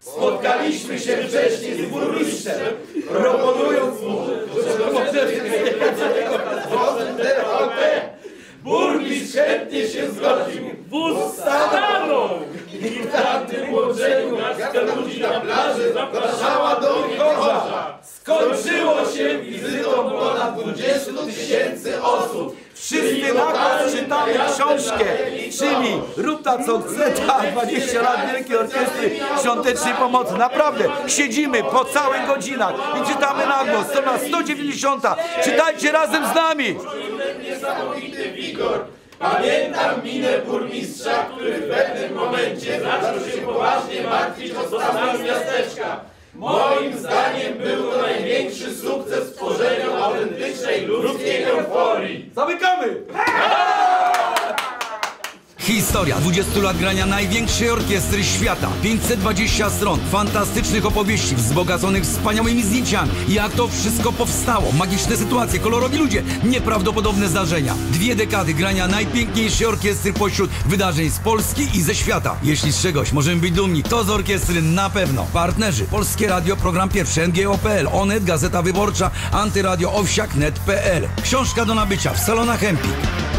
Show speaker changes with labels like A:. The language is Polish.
A: Spotkaliśmy się wcześniej z burmistrzem, proponując mu, że TVP. Burmistrz chętnie się zgodził. Wóz stanął! I w tamtym łączeniu garstka ludzi na plaży zapraszała do Mikołajza. Skończyło się wizytą ponad 20 tysięcy osób.
B: Wszyscy nakaz czytamy książkę, czyli Rób ta co chce, ta 20 lat Wielkiej Orkiestry Świątecznej Pomocy. Naprawdę, siedzimy po całych godzinach i czytamy na głos. Strona 190. Czytajcie razem z nami.
A: Niesamowity wigor. Pamiętam minę burmistrza, który w pewnym momencie zaczął się poważnie martwić o stan. Moim zdaniem był to największy sukces tworzenia autentycznej ludzkiej euforii.
B: Zamykamy!
C: Historia 20 lat grania największej orkiestry świata. 520 stron fantastycznych opowieści wzbogaconych wspaniałymi zdjęciami. Jak to wszystko powstało? Magiczne sytuacje, kolorowi ludzie, nieprawdopodobne zdarzenia. Dwie dekady grania najpiękniejszej orkiestry pośród wydarzeń z Polski i ze świata. Jeśli z czegoś możemy być dumni, to z orkiestry na pewno. Partnerzy Polskie Radio, Program Pierwszy, NGO.pl, Onet, Gazeta Wyborcza, Antyradio Owsiak.net.pl. Książka do nabycia w salonach Empik.